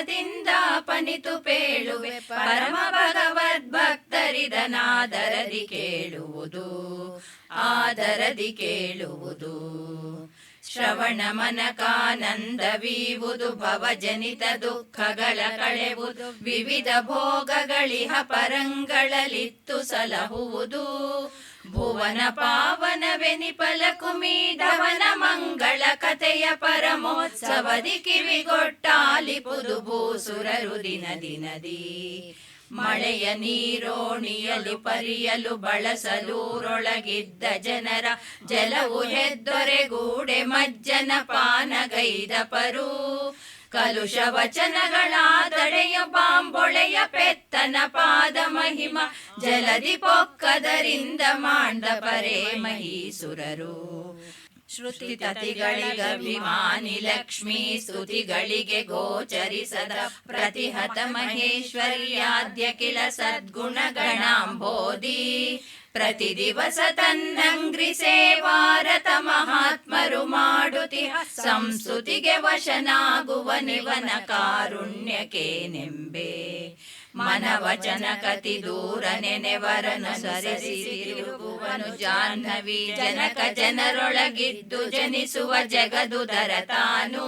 ಮನದಿಂದ ಪನಿತು ಪೇಳುವೆ, ಪರಮ ಭಗವದ್ಭಕ್ತರಿದನಾದರದಿ ಕೇಳುವುದು, ಆದರದಿ ಕೇಳುವುದು. ಶ್ರವಣ ಮನಕಾನಂದವೀವುದು ಭವಜನಿತ ದುಃಖಗಳ ಕಳೆವುದು ವಿವಿಧ ಭೋಗಗಳಿಹ ಪರಂಗಳಲಿತ್ತು ಸಲಹುವುದು. ಭುವನ ಪಾವನವೆನಿಪಲ ಕುಮೀದವನ ಮಂಗಳ ಕಥೆಯ ಪರಮೋತ್ಸವದಿ ಕಿವಿಗೊಟ್ಟಾಲಿಪುದು ಭೂಸುರರು ದಿನ ದಿನದಿ. ಮಳೆಯ ನೀರೋಣಿಯಲು ಪರಿಯಲು ಬಳಸಲೂರೊಳಗಿದ್ದ ಜನರ ಜಲವು ಹೆದ್ದೊರೆಗೂಡೆ ಮಜ್ಜನ ಪಾನಗೈದ ಪರು. ಕಲುಷ ವಚನಗಳಾದಡೆಯ ಬಾಂಬೊಳೆಯ ಪೆತ್ತನ ಪಾದ ಮಹಿಮ ಜಲದಿ ಪೊಕ್ಕದರಿಂದ ಮಾಂಡ ಪರೇ ಮಹೀಸುರರು. ಶ್ರುತಿ ತತಿಗಳಿಗಭಿಮಾನಿ ಲಕ್ಷ್ಮೀ, ಸ್ತುತಿಗಳಿಗೆ ಗೋಚರಿಸದ ಪ್ರತಿಹತ ಮಹೇಶ್ವರ್ಯಾದ್ಯ ಕಿಲ ಸದ್ಗುಣ ಗಣಾಂಬೋಧಿ. ಪ್ರತಿ ದಿವಸ ತನ್ನಂಗ್ರಿ ಸೇವಾರತ ಮಹಾತ್ಮರು ಮಾಡುತಿ ಸಂಸ್ಕೃತಿಗೆ ವಶನಾಗುವ ನಿವನ ಕಾರುಣ್ಯಕ್ಕೆ ನೆಂಬೆ. ಮನವಚನ ಕತಿ ದೂರ ನೆನೆವರನು ಸರಿಸಿರುವನು ಜಾಹ್ನವಿ. ಜನಕ ಜನರೊಳಗಿದ್ದು ಜನಿಸುವ ಜಗದುದರ ತಾನು.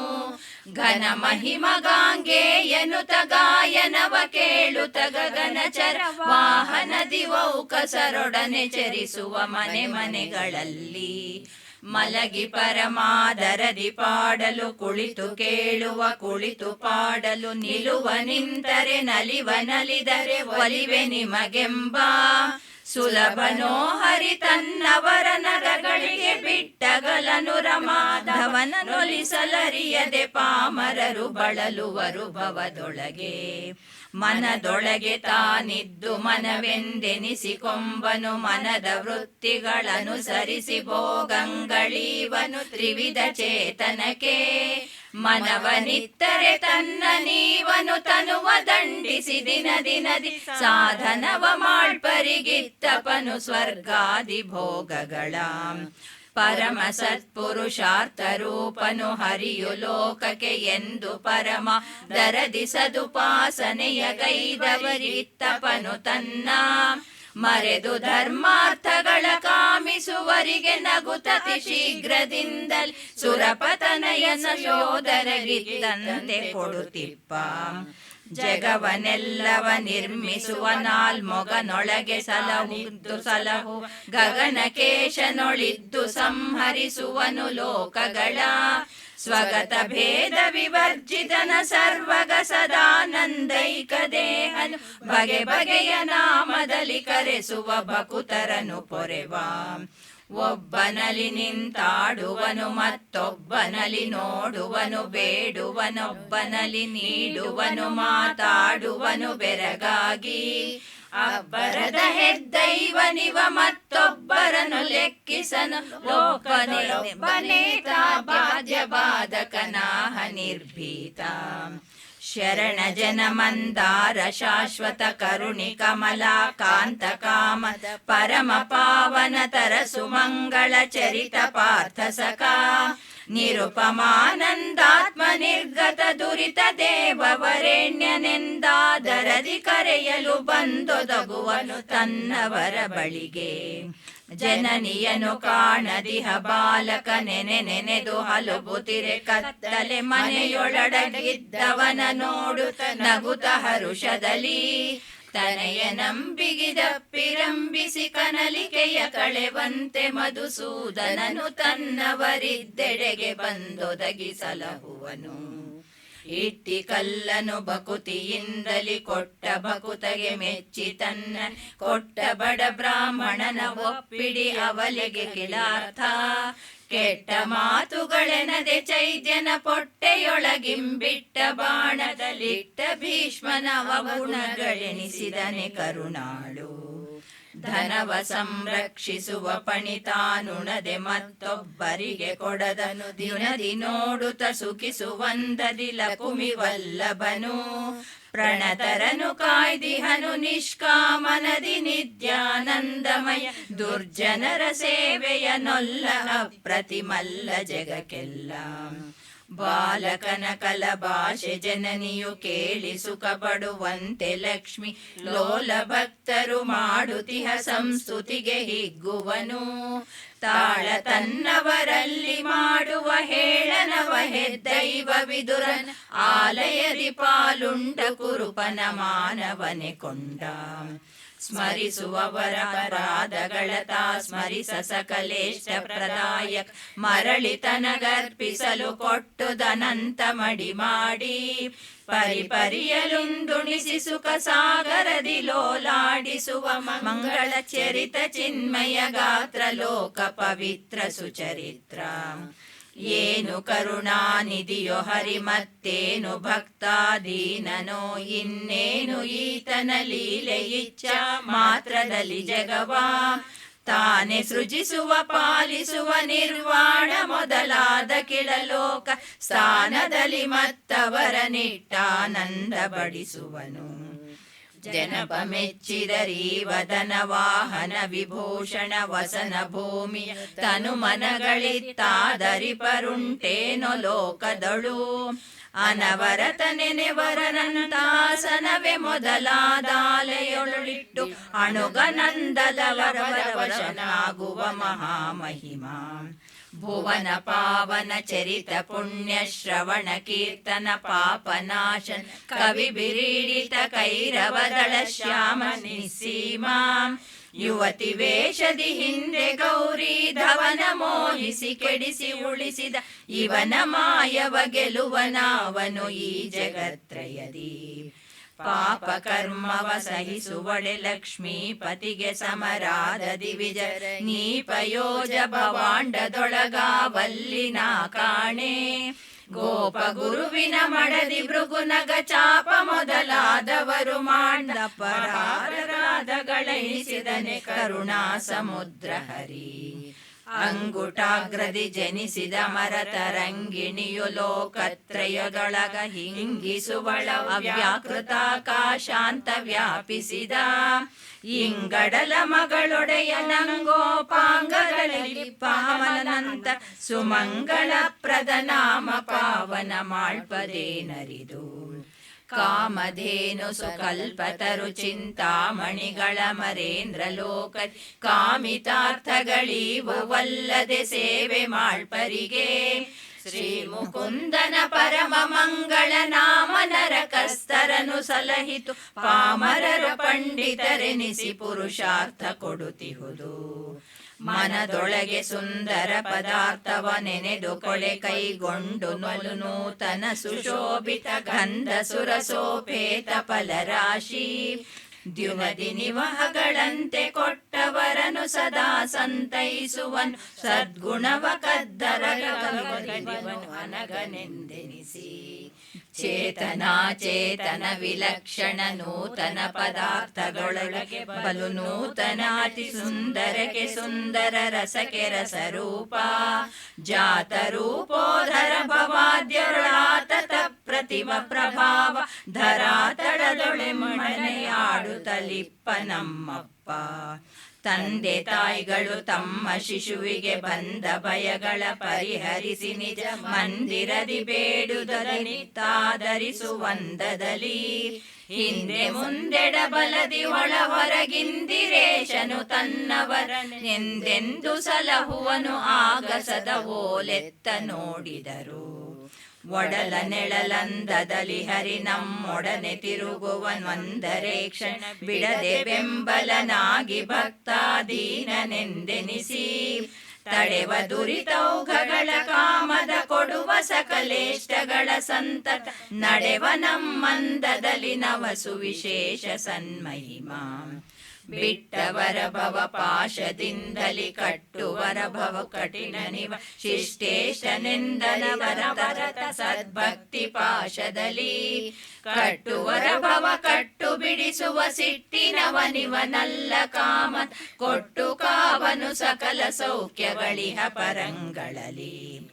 ಘನ ಮಹಿಮಗಾಂಗೆಯನುತ ಗಾಯನವ ಗಗನಚರ ವಾಹನ ದಿವೌಕಸರೊಡನೆ ಚರಿಸುವ ಮನೆ ಮನೆಗಳಲ್ಲಿ ಮಲಗಿ ಪರಮಾದರದಿ ಪಾಡಲು ಕುಳಿತು ಕೇಳುವ, ಕುಳಿತು ಪಾಡಲು ನಿಲುವ, ನಿಂತರೆ ನಲಿವ, ನಲಿದರೆ ಒಲಿವೆ ನಿಮಗೆಂಬ. ಸುಲಭನೋ ಹರಿ ತನ್ನವರ ನರಗಳಿಗೆ ಬಿಟ್ಟಗಲನು ರಮಾಧವನ ನೊಲಿಸಲರಿಯದೆ ಪಾಮರರು ಬಳಲುವರು ಭವದೊಳಗೆ. ಮನದೊಳಗೆ ತಾನಿದ್ದು ಮನವೆಂದೆನಿಸಿಕೊಂಬನು ಮನದ ವೃತ್ತಿಗಳನುಸರಿಸಿ ಭೋಗಂಗಳೀವನು ತ್ರಿವಿಧ ಚೇತನಕ್ಕೆ. ಮನವನಿತ್ತರೆ ತನ್ನ ನೀವನು ತನುವ ದಂಡಿಸಿ ದಿನ ದಿನದಿ ಸಾಧನವ ಮಾಳ್ಪರಿಗಿತ್ತಪನು ಸ್ವರ್ಗಾದಿ ಭೋಗಗಳ. ಪರಮ ಸತ್ಪುರುಷಾರ್ಥ ರೂಪನು ಹರಿಯು ಲೋಕಕ್ಕೆ ಎಂದು ಪರಮ ದರದಿ ಸದುಪಾಸನೆಯ ಗೈದವರಿತ್ತಪನು ತನ್ನ ಮರೆದು ಧರ್ಮಾರ್ಥಗಳ ಕಾಮಿಸುವರಿಗೆ ನಗುತತಿ ಶೀಘ್ರದಿಂದಲೇ ಸುರಪತನಯನ ಯೋಧರಗಿದ್ದಂತೆ ಕೊಡುತ್ತಿಪ್ಪ. ಜಗವನೆಲ್ಲವ ನಿರ್ಮಿಸುವ ನಾಲ್ಮೊಗನೊಳಗೆ ಸಲಹುದ್ದು ಸಲಹು. ಗಗನಕೇಶನೊಳಿದ್ದು ಸಂಹರಿಸುವನು ಲೋಕಗಳ. ಸ್ವಗತ ಭೇದ ವಿವರ್ಜಿತನ ಸರ್ವಗ ಸದಾನಂದೈಕ ದೇಹನು. ಬಗೆ ಬಗೆಯ ನಾಮದಲ್ಲಿ ಕರೆಸುವ ಭಕುತರನು ಪೊರೆವ. ಒಬ್ಬನಲಿ ನಿಂತಾಡುವನು ಮತ್ತೊಬ್ಬನಲಿ ನೋಡುವನು ಬೇಡುವನೊಬ್ಬನಲಿ ನೀಡುವನು, ಮಾತಾಡುವನು ಬೆರಗಾಗಿ. ಅಬ್ಬರದ ಹೆದ್ದೈವನಿವ ಮತ್ತೊಬ್ಬರನು ಲೆಕ್ಕಿಸನು ಲೋಕನೇ ಬನೇತ ಬಾಧ್ಯ ಬಾಧಕನಾಹ ನಿರ್ಭೀತ. ಶರಣ ಜನ ಮಂದಾರ, ಶಾಶ್ವತ ಕರುಣಿ ಕಮಲಾ, ಕಾಂತ ಕಾಮದ ಪರಮ ಪಾವನ ತರ ಸುಮಂಗಳ ಚರಿತ ಪಾರ್ಥ ಸಖಾ. ನಿರುಪಮಾನಂದಾತ್ಮ ನಿರ್ಗತ ದುರಿತ ದೇವವರೆಣ್ಯನೆಂದಾದರದಿ ಕರೆಯಲು ಬಂದೊದಗುವನು ತನ್ನವರ ಬಳಿಗೆ. ಜನನಿಯನು ಕಾಣದಿಹ ಬಾಲಕ ನೆನೆ ನೆನೆದು ಹಲುಬುತಿರೆ ಕತ್ತಲೆ ಮನೆಯೊಳಡಗಿದ್ದವನ ನೋಡು ನಗುತ ಹರುಷದಲ್ಲಿ. ತನೆಯ ನಂಬಿಗಿದಪ್ಪಿರಂಬಿಸಿ ಕನಲಿಕೆಯ ಕಳೆವಂತೆ ಮಧುಸೂದನನು ತನ್ನವರಿದ್ದೆಡೆಗೆ ಬಂದೊದಗಿಸಲಹುವನು. ಇಟ್ಟಿ ಕಲ್ಲನು ಬಕುತಿಯಿಂದಲಿ ಕೊಟ್ಟ ಬಕುತಗೆ ಮೆಚ್ಚಿ ತನ್ನ ಕೊಟ್ಟ ಬಡ ಬ್ರಾಹ್ಮಣನ ಒಪ್ಪಿಡಿ ಅವಲೆಗೆ ಕಿಲಾರ್ಥ. ಕೆಟ್ಟ ಮಾತುಗಳೆನದೆ ಚೈದ್ಯನ ಪೊಟ್ಟೆಯೊಳಗಿಂಬಿಟ್ಟ ಬಾಣದಲ್ಲಿಟ್ಟ ಭೀಷ್ಮನ ಗುಣಗಳೆನಿಸಿದನೆ ಕರುಣಾಳು. ಧನವ ಸಂರಕ್ಷಿಸುವ ಪಣಿತಾನುಣದೆ ಮತ್ತೊಬ್ಬರಿಗೆ ಕೊಡದನು. ದಿನದಿ ನೋಡುತ್ತ ಸುಖಿಸುವಂದದಿ ಕುಮಿವಲ್ಲಭನು. ಪ್ರಣತರನು ಕಾಯ್ದಿಹನು ನಿಷ್ಕಾಮನದಿ ನಿತ್ಯಾನಂದಮಯ. ದುರ್ಜನರ ಸೇವೆಯ ನೊಲ್ಲ ಪ್ರತಿಮಲ್ಲ ಜಗಕ್ಕೆಲ್ಲ. ಬಾಲಕನ ಕಲ ಭಾಷೆ ಜನನಿಯು ಕೇಳಿ ಸುಖ ಪಡುವಂತೆ ಲಕ್ಷ್ಮಿ. ಲೋಲ ಭಕ್ತರು ಮಾಡುತಿಹ ಸಂಸ್ತುತಿಗೆ ಹಿಗ್ಗುವನು. ತಾಳ ತನ್ನವರಲ್ಲಿ ಮಾಡುವ ಹೇಳನವ ಹೆದ್ದೈವ ವಿದುರನ್ ಆಲಯದಿ ಪಾಲುಂಡ ಕುರುಪನ ಮಾನವನೆ ಕೊಂಡ. ಸ್ಮರಿಸುವವರ ಪರಾದಗಳತ ಸ್ಮರಿಸ ಸಕಲೇಶ ಪ್ರದಾಯಕ್ ಮರಳಿತನಗರ್ಪಿಸಲು ಕೊಟ್ಟುದನಂತ ಮಡಿ ಮಾಡಿ ಪರಿ ಪರಿಯಲುಂದುಣಿಸಿ ಸುಖ ಸಾಗರದಿ ಲೋಲಾಡಿಸುವ ಮಂಗಳ ಚರಿತ ಚಿನ್ಮಯ ಗಾತ್ರ ಲೋಕ ಪವಿತ್ರ ಸುಚರಿತ್ರ. ಏನು ಕರುಣಾನಿಧಿಯೋ ಹರಿ ಮತ್ತೇನು ಭಕ್ತಾದೀನನೋ ಇನ್ನೇನು ಈತನ ಲೀಲೆ ಇಚ್ಛ, ಮಾತ್ರದಲ್ಲಿ ಜಗವಾ. ತಾನೆ ಸೃಜಿಸುವ, ಪಾಲಿಸುವ, ನಿರ್ವಾಣ ಮೊದಲಾದ ಕಿಳಲೋಕ, ಸ್ಥಾನದಲ್ಲಿ ಮತ್ತವರ ನಿಟ್ಟಾನಂದ ಬಡಿಸುವನು ಜನಪ ಮೆಚ್ಚಿದರಿ ವದನ ವಾಹನ ವಿಭೂಷಣ ವಸನ ಭೂಮಿ ತನು ಮನಗಳಿತ್ತಾದರಿ ಪರುಂಟೇನೋ ಲೋಕದಳು. ಅನವರತ ನೆನೆವರನಂತಾಸನವೇ ಮೊದಲಾದಾಲೆಯೊಳಿಟ್ಟು ಅಣುಗನಂದದವರ ವಶನಾಗುವ ಮಹಾಮಹಿಮಾ. ಭುವನ ಪಾವನ ಚರಿತ ಪುಣ್ಯ ಶ್ರವಣ ಕೀರ್ತನ ಪಾಪನಾಶನ್ ಕವಿ ಬಿರೀಡಿತ ಕೈರವದಳ ಶ್ಯಾಮ ನಿಸೀಮಾ ಯುವತಿ ವೇಷದಿ ಹಿಂದೆ ಗೌರಿ ಧವನ ಮೋಹಿಸಿ ಕೆಡಿಸಿ ಉಳಿಸಿದ ಇವನ ಮಾಯವ ಗೆಲುವನಾವನು ಈ ಜಗತ್ರಯದಿ. ಪಾಪ ಕರ್ಮವ ಸಹಿಸುವಳೆ ಲಕ್ಷ್ಮೀ ಪತಿಗೆ ಸಮರಾದ ದಿವಿಜರ ನೀಪಯೋಜ ಭವಾಂಡದೊಳಗಾವಲ್ಲಿನ ಕಾಣೆ. ಗೋಪ ಗುರುವಿನ ಮಡದಿ ಭೃಗುನಗ ಚಾಪ ಮೊದಲಾದವರು ಮಾಂಡ. ಪರಾಧಗಳೆನಿಸಿದನೆ ಕರುಣಾ ಸಮುದ್ರ ಹರಿ. ಅಂಗುಟಾಗ್ರದಿ ಜನಿಸಿದ ಮರತರಂಗಿಣಿಯು ಲೋಕತ್ರಯದೊಳಗ ಹಿಂಗಿಸುವಳ ಅವ್ಯಾಕೃತಾಕಾಶಾಂತ ವ್ಯಾಪಿಸಿದ. ಇಂಗಡಲ ಮಗಳೊಡೆಯ ನಂಗೋಪಾಂಗಗಳಲ್ಲಿ ಪಾವನಂತ ಸುಮಂಗಳ ಪ್ರದನಾಮ ಪಾವನ ಮಾಳ್ಪದೇನರಿದು ಕಾಮಧೇನು ಸುಕಲ್ಪತರು ಚಿಂತಾಮಣಿಗಳ ಮರೇಂದ್ರ ಲೋಕ ಕಾಮಿತಾರ್ಥಗಳೀವಲ್ಲದೆ ಸೇವೆ ಮಾಳ್ಪರಿಗೆ ಶ್ರೀ ಮುಕುಂದನ ಪರಮ ಮಂಗಳ ನಾಮ ನರಕಸ್ತರನು ಸಲಹಿತು. ಪಾಮರರು ಪಂಡಿತರೆನಿಸಿ ಪುರುಷಾರ್ಥ ಕೊಡುತ್ತಿಹುದು. ಮನದೊಳಗೆ ಸುಂದರ ಪದಾರ್ಥವ ನೆನೆದು ಕೊಳೆ ಕೈಗೊಂಡು ನೊಲು ನೂತನ ಸುಶೋಭಿತ ಗಂಧ ಸುರಸೋಪೇತ ಫಲರಾಶಿ. ದ್ಯುಮದಿ ನಿವಹಗಳಂತೆ ಕೊಟ್ಟವರನು ಸದಾ ಸಂತೈಸುವನು. ಸದ್ಗುಣವ ಕದ್ದರ ಅನಗನೆಂದೆನಿಸಿ. ಚೇತನ ಚೇತನ ವಿಲಕ್ಷಣ ನೂತನ ಪದಾರ್ಥದೊಳಗೆ ಬಲು ನೂತನ ಅತಿ ಸುಂದರಕ್ಕೆ ಸುಂದರ ರಸಕ್ಕೆ ರಸರೂಪ. ಜಾತ ರೂಪೋಧರ ಭವಾದ್ಯರುಳಾತತ ಪ್ರತಿಮ ಪ್ರಭಾವ. ಧರಾತಳದೊಳೆ ಮಣೆಯಾಡುತ್ತಲಿಪ್ಪ ನಮ್ಮಪ್ಪ. ತಂದೆ ತಾಯಿಗಳು ತಮ್ಮ ಶಿಶುವಿಗೆ ಬಂದ ಭಯಗಳ ಪರಿಹರಿಸಿ ನಿಜ ಮಂದಿರದಿ ಬೇಡುದನಿತ್ತಾದರಿಸುವಂದದಲ್ಲಿ ಹಿಂದೆ ಮುಂದೆಡ ಬಲದಿ ಒಳ ಹೊರಗಿಂದಿರೇಶನು ತನ್ನವರನೆಂದೆಂದು ಸಲಹುವನು ಆಗಸದ ಓಲೆತ್ತ ನೋಡಿದರು. ಒಡಲ ನೆಳಲಂದದಲ್ಲಿ ಹರಿ ನಮ್ಮೊಡನೆ ತಿರುಗುವನೊಂದರೆ ಕ್ಷಣ. ಬಿಡದೆ ಬೆಂಬಲನಾಗಿ ಭಕ್ತಾದೀನನೆಂದೆನಿಸಿ ತಡೆವ ದುರಿತೌಘಗಳ ಕಾಮದ ಕೊಡುವ ಸಕಲೇಷ್ಟಗಳ ಸಂತತ. ನಡೆವ ನಮ್ಮಂದದಲ್ಲಿ ನವ ಸುವಿಶೇಷ ಸನ್ಮಹಿಮಾ. ಬಿಟ್ಟವರ ಭವ ಪಾಶದಿಂದಲಿ ಕಟ್ಟುವರ ಭವ ಕಠಿಣ ನಿವ. ಶಿಷ್ಟೇಶನೆಂದನವರ ಭರತ ಸದ್ಭಕ್ತಿ ಪಾಶದಲ್ಲಿ ಕಟ್ಟುವರ ಭವ ಕಟ್ಟು ಬಿಡಿಸುವ ಸಿಟ್ಟಿನವನಿವನಲ್ಲ ಕಾಮ ಕೊಟ್ಟು ಕಾವನು ಸಕಲ ಸೌಖ್ಯಗಳಿಹ ಪರಂಗಳಲ್ಲಿ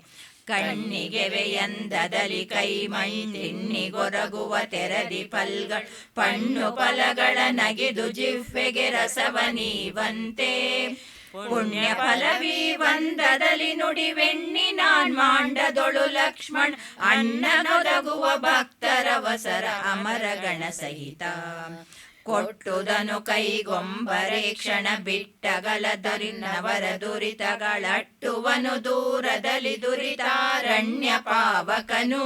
ಕಣ್ಣಿಗೆ ವೆಯಂದದಲ್ಲಿ ಕೈ ಮೈ ತಿನ್ನಿಗೊರಗುವ ತೆರದಿ ಪಲ್ಗಳ. ಪಣ್ಣು ಫಲಗಳ ನಗಿದು ಜಿಹ್ವೆಗೆ ರಸವ ನೀವಂತೆ. ಪುಣ್ಯ ಫಲವಿ ವಂದದಲ್ಲಿ ನುಡಿವೆಣ್ಣಿ ನಾನ್ ಮಾಂಡದೊಳು ಲಕ್ಷ್ಮಣ್. ಅಣ್ಣನೊದಗುವ ಭಕ್ತರವಸರ ಅಮರಗಣ ಸಹಿತ. ಕೊಟ್ಟುದನು ಕೈಗೊಂಬರೆ ಕ್ಷಣ ಬಿಟ್ಟಗಲ ದರಿನವರ ದುರಿತಗಳಟ್ಟುವನು ದೂರದಲ್ಲಿ ದುರಿತಾರಣ್ಯ ಪಾವಕನು.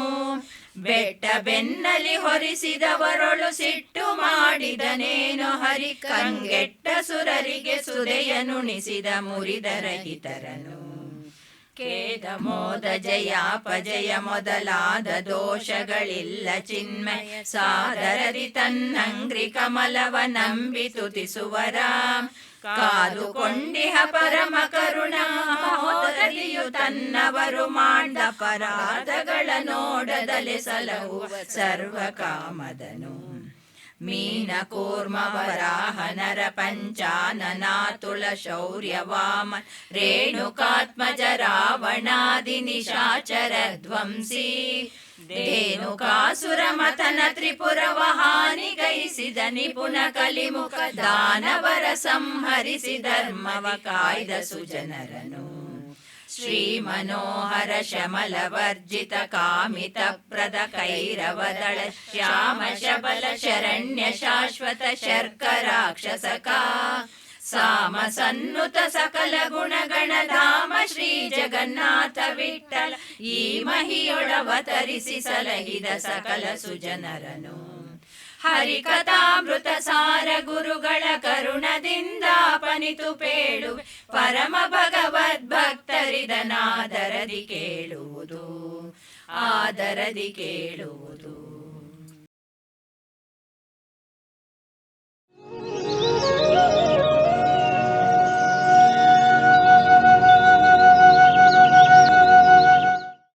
ಬೆಟ್ಟ ಬೆನ್ನಲಿ ಹೊರಿಸಿದವರೊಳು ಸಿಟ್ಟು ಮಾಡಿದನೇನು? ಹರಿ ಕಂಗೆಟ್ಟ ಸುರರಿಗೆ ಸುರೆಯನುಣಿಸಿದ ಮುರಿದ ರಹಿತರನು. ಖೇದ ಮೋದ ಜಯಾಪಜಯ ಮೊದಲಾದ ದೋಷಗಳಿಲ್ಲ ಚಿನ್ಮಯ. ಸಾದರದಿ ತನ್ನಂಗ್ರಿ ಕಮಲವ ನಂಬಿ ತುತಿಸುವರ ಕಾದುಕೊಂಡಿಹ ಪರಮ ಕರುಣಾಮೋದರಿಯು ತನ್ನವರು ಮಾಂಡ ಪರಾಧಗಳ ನೋಡದಲೆ ಸಲಹು ಸರ್ವ ಕಾಮದನು ಮೀನ ಕೂರ್ಮ ವರಾಹ ನರ ಪಂಚಾನನಾತುಳ ಶೌರ್ಯ ವಾಮ ರೇಣುಕಾತ್ಮಜ ರಾವಣಾದಿ ನಿಶಾಚರ ಧ್ವಂಸಿ ಧೇನುಕಾಸುರ ಮತನ ಗೈಸಿದ ನಿಪುಣ ಕಲಿಮುಖ ದಾನವರ ಸಂಹರಿಸಿ ಧರ್ಮವ ಕಾಯ್ದ ಸುಜನರನು ಶ್ರೀ ಮನೋಹರ ಶಮಲ ವರ್ಜಿತ कैरवदळ श्याम शबल शरण्य शाश्वत ಶರ್ಕರಾಕ್ಷಸಕ. ಸಾಮ ಸನ್ನುತ ಸಕಲ ಗುಣಗಣ ಧಾಮ ಶ್ರೀ ಜಗನ್ನಾಥ ವಿಠಲ ಈ ಮಹಿಯೊಳವತರಿಸಿ ಸಲಹಿದ ಸಕಲ ಸುಜನರನು. ಹರಿಕಥಾಮೃತ ಸಾರ ಗುರುಗಳ ಕರುಣದಿಂದ ಪನಿತು ಪೇಳು. ಪರಮ ಭಗವದ್ಭಕ್ತರಿದನಾದರದಿ ಕೇಳುವುದು ಆದರದಿ ಕೇಳುವುದು